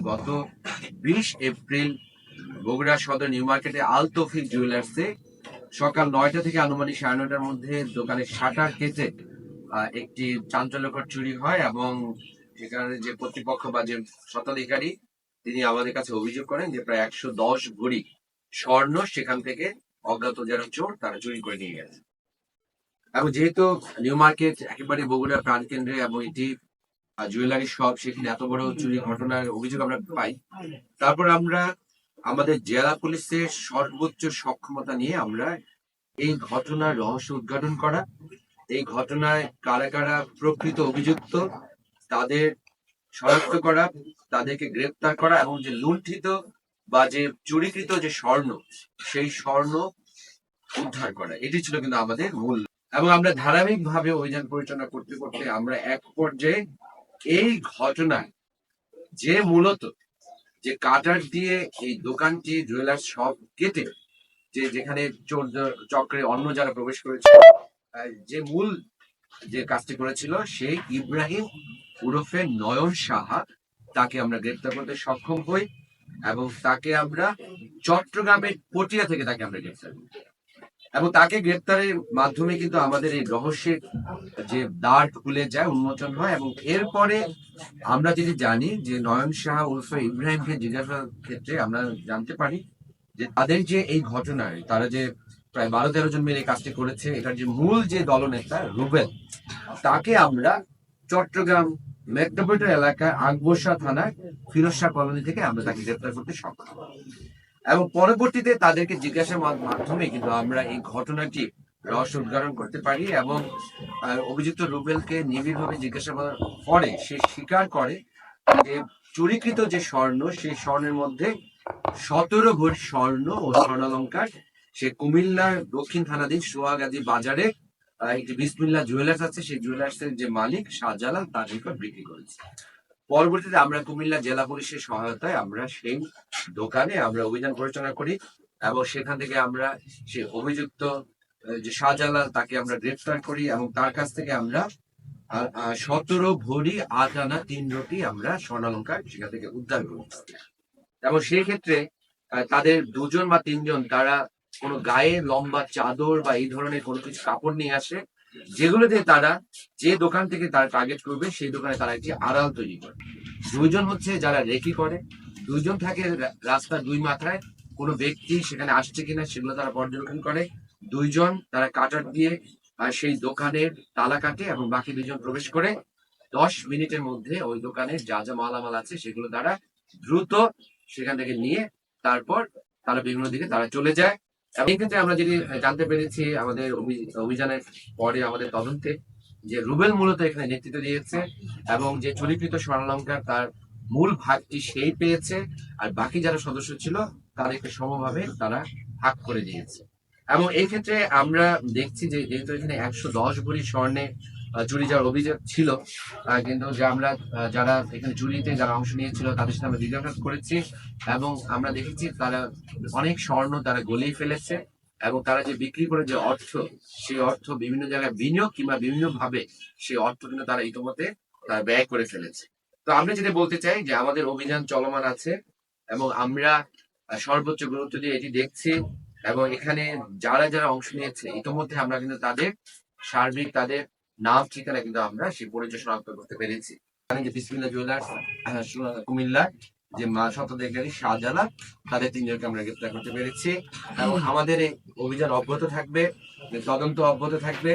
গত বিশ এপ্রিল বগুড়া সদর নিউ মার্কেটে আল তৌফিক জুয়েলার্সে সকাল নয়টা থেকে আনুমানিক সাড়ে নয়টার মধ্যে দোকানের শাটার কেটে একটি চাঞ্চল্যকর চুরি হয় এবং সেখানে যে কর্তৃপক্ষ বা যে স্বত্বাধিকারী তিনি আমাদের কাছে অভিযোগ করেন যে প্রায় একশো দশ ভরি স্বর্ণ সেখান থেকে অজ্ঞাত যারা চোর তারা চুরি করে নিয়ে গেছে। এবং যেহেতু নিউ মার্কেট একেবারে বগুড়া প্রাণকেন্দ্রে এবং এটি জুয়েলারি শপ সেখানে এত বড় চুরি ঘটনার অভিযোগ আমরা পাই। তারপর আমরা আমাদের জেলা পুলিশের সর্বোচ্চ সক্ষমতা নিয়ে আমরা এই ঘটনার রহস্য উদ্ঘাটন করা। এই ঘটনায় কারা কারা প্রকৃত অভিযুক্ত, তাদের শনাক্ত করা, তাদেরকে গ্রেপ্তার করা এবং যে লুণ্ঠিত বা যে চুরিকৃত যে স্বর্ণ, সেই স্বর্ণ উদ্ধার করা। এটি ছিল কিন্তু আমাদের মূল। এবং আমরা ধারাবাহিক ভাবে অভিযান পরিচালনা করতে করতে আমরা এক পর্যায়ে এই ঘটনায় যে মূলত যে কাটার দিয়ে এই দোকানটি, জুয়েলার্স শপ কেটে যে যেখানে চক্রে অন্য যারা প্রবেশ করেছে যে মূল যে কাজটি করেছিল সেই ইব্রাহিম উরফে নয়ন সাহা তাকে আমরা গ্রেপ্তার করতে সক্ষম হই এবং তাকে আমরা চট্টগ্রামের পটিয়া থেকে তাকে আমরা গ্রেপ্তার করি। এবং তাকে গ্রেপ্তারের মাধ্যমে কিন্তু আমাদের এই রহস্যের যে দ্বার খুলে যায়, উন্মোচন হয় এবং এরপরে আমরা যদি জানি যে নয়ন শাহ উর্ফে ইব্রাহিমকে জিজ্ঞাসার ক্ষেত্রে আমরা জানতে পারি যে তাদের যে এই ঘটনায় তারা যে প্রায় বারো তেরো জন মিলে কাজটি করেছে, এটার যে মূল যে দলনেতা রুবেল, তাকে আমরা চট্টগ্রাম মেট্রোপলিটন এলাকার আকবরশা থানার ফিরোজ শাহ কলোনি থেকে আমরা তাকে গ্রেপ্তার করতে সক্ষম। এবং পরবর্তীতে তাদেরকে জিজ্ঞাসার মাধ্যমে কিন্তু আমরা এই ঘটনাটি রহস্য উদ্ঘাটন করতে পারি এবং অভিযুক্ত রুবেলকে নিবিড়ভাবে জিজ্ঞাসাবাদ করে সে স্বীকার করে যে চুরিকৃত যে স্বর্ণ, সেই স্বর্ণের মধ্যে সতেরো ভরি স্বর্ণ ও স্বর্ণালঙ্কার। সে কুমিল্লার দক্ষিণ থানাধীন সোহাগাজী বাজারে একটি বিসমিল্লা জুয়েলার্স আছে। সেই জুয়েলার্সের যে মালিক শাহজালাল তার নিকট বিক্রি করেছে। পরবর্তীতে আমরা কুমিল্লা জেলা পুলিশের সহায়তায় আমরা সেই দোকানে আমরা অভিযান পরিচালনা করি এবং সেখান থেকে আমরা সে অভিযুক্ত যে শাহজালাল তাকে আমরা গ্রেফতার করি এবং তার কাছ থেকে আমরা সতেরো ভরি আট আনা তিন রুটি আমরা স্বর্ণালঙ্কার সেখান থেকে উদ্ধার করি। এবং সেই ক্ষেত্রে তাদের দুজন বা তিনজন তারা কোনো গায়ে লম্বা চাদর বা এই ধরনের কোনো কিছু কাপড় নিয়ে আসে যেগুলো দিয়ে তারা যে দোকান থেকে তারা টার্গেট করবে, সেই দোকানে তারা একটি আড়াল তৈরি করে। দুইজন হচ্ছে যারা রেকি করে দুইজন থাকে রাস্তার দুই মাথায়, কোনো ব্যক্তি সেখানে আসছে কিনা সেগুলো তারা পর্যবেক্ষণ করে। দুইজন তারা কাটার দিয়ে সেই দোকানের তালা কাটে এবং বাকি দুইজন প্রবেশ করে। দশ মিনিটের মধ্যে ওই দোকানে যা যা মালামাল আছে সেগুলো তারা দ্রুত সেখান থেকে নিয়ে তারপর তারা বিভিন্ন দিকে তারা চলে যায়। এবং এই ক্ষেত্রে আমরা যদি জানতে পেরেছি আমাদের অভি- অভিযানের পরে আমাদের তদন্তে যে রুবেল মূলত এখানে নেতৃত্ব দিয়েছে এবং যে চুরিকৃত স্বর্ণালঙ্কার তার মূল ভাগটি সেই পেয়েছে, আর বাকি যারা সদস্য ছিল, তাদেরকে সমভাবে তারা ভাগ করে দিয়েছে। এবং এই ক্ষেত্রে আমরা দেখছি যে যেহেতু এখানে একশো দশ ভরি স্বর্ণে চুরি যাওয়ার অভিযোগ ছিল কিন্তু যে আমরা যারা এখানে চুরিতে যারা অংশ নিয়েছিল, তাদের সাথে আমরা জিজ্ঞাসা করেছি এবং আমরা দেখেছি তারা অনেক স্বর্ণ তারা গলিয়ে ফেলেছে এবং তারা যে বিক্রি করে যে অর্থ, সেই অর্থ বিভিন্ন জায়গায় বিনিয়োগ কিংবা বিভিন্ন ভাবে সেই অর্থ কিন্তু তারা ইতিমধ্যে ব্যয় করে ফেলেছে। তো আমরা যেটা বলতে চাই যে আমাদের অভিযান চলমান আছে এবং আমরা সর্বোচ্চ গুরুত্ব দিয়ে এটি দেখছি এবং এখানে যারা যারা অংশ নিয়েছে, ইতিমধ্যে আমরা কিন্তু তাদের সার্বিক, তাদের নাম ঠিকানা কিন্তু আমরা সেই পরিচয় শনাক্ত করতে পেরেছি। যে বিসমিল্লা জুয়েলার্স কুমিল্লা, যে মা শতদেকারী শাহজালাল, তাদের তিনজনকে আমরা গ্রেপ্তার করতে পেরেছি। এবং আমাদের এই অভিযান অব্যাহত থাকবে, তদন্ত অব্যাহত থাকবে